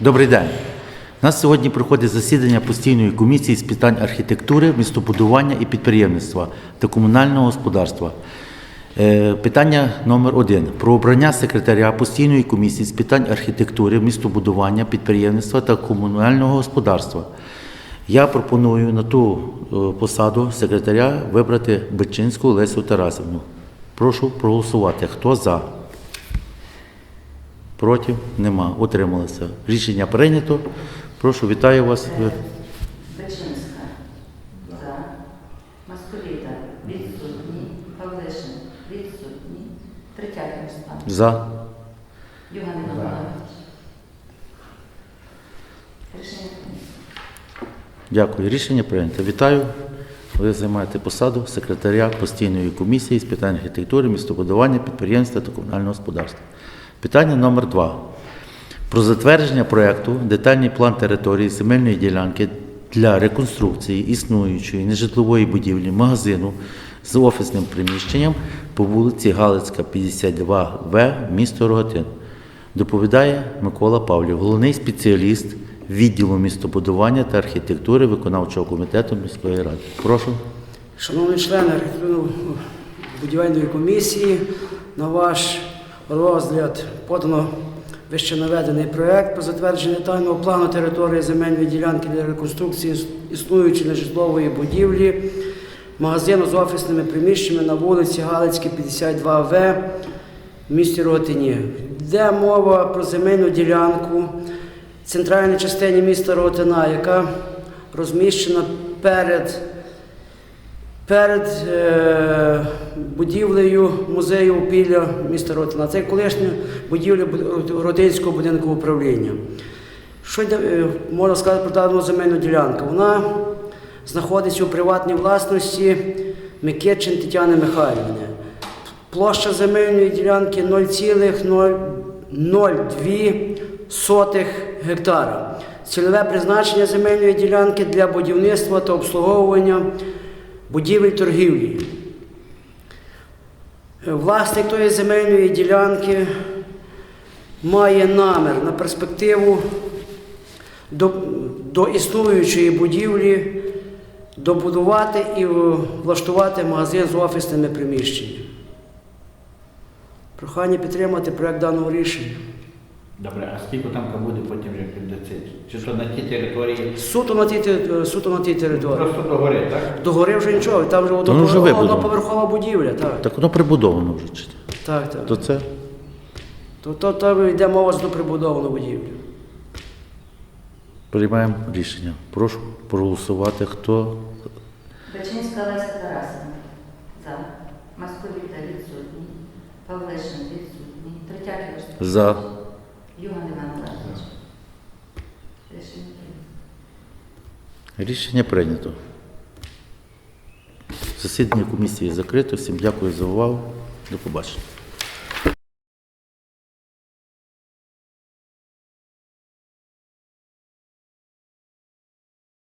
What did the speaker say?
Добрий день. У нас сьогодні проходить засідання постійної комісії з питань архітектури, містобудування і підприємництва та комунального господарства. Е, Питання номер один про обрання секретаря постійної комісії з питань архітектури, містобудування, підприємництва та комунального господарства. Я пропоную на ту е, посаду секретаря вибрати Бечинську Лесю Тарасівну. Прошу проголосувати. Хто за? Проти? Нема. Утрималися. Рішення прийнято. Прошу, вітаю вас. Бачинська. За. Маскуліта. Відсутні. Павлишин. Відсутні. Третякін Руслан. За. Євген Іванович. Рішення прийнято. Дякую. Рішення прийнято. Вітаю. Ви займаєте посаду секретаря постійної комісії з питань архітектури, містобудування, підприємства та комунального господарства. Питання номер два. Про затвердження проекту детальний план території земельної ділянки для реконструкції існуючої нежитлової будівлі магазину з офісним приміщенням по вулиці Галицька, 52В, місто Рогатин. Доповідає Микола Павлів, головний спеціаліст відділу містобудування та архітектури виконавчого комітету міської ради. Прошу. Шановні члени архітектурно-будівельної комісії, на ваш розгляд подано вище наведений проект про затвердження детального плану території земельної ділянки для реконструкції існуючої нежитлової будівлі, магазину з офісними приміщеннями на вулиці Галицькій, 52В в місті Рогатині. Йде мова про земельну ділянку в центральній частині міста Рогатина, яка розміщена перед перед е, будівлею музею Упілля міста Ротина. Це колишня будівля буд- Ротинського будинку управління. Що е, можна сказати про дану земельну ділянку? Вона знаходиться у приватній власності Микитчин Тетяни Михайлівни. Площа земельної ділянки 0,02 гектара. Цільове призначення земельної ділянки для будівництва та обслуговування будівель торгівлі. Е, Власник тої земельної ділянки має намір на перспективу до, до існуючої будівлі добудувати і влаштувати магазин з офісними приміщеннями. Прохання підтримати проект даного рішення. Добре, а скільки там буде потім вже піддацить? Чи що на тій території? Суто на тій, те- суто на тій території. Просто догори, так? До гори вже нічого, там вже Ну, вже одноповерхова, вибудовано. одноповерхова будівля. Так, Так воно прибудовано вже. чи ні? так. так. То це То, то, то йде мова за ту прибудовану будівлю. приймаємо рішення. Прошу проголосувати. Хто Бачинська Леся Тарасівна. За. Маскуліта. Відсутні. Павлишин. Відсутні. Третякін Руслан. За? Іван Іванович. Рішення прийнято. Рішення прийнято. Засідання комісії закрито. Всім дякую за увагу. До побачення.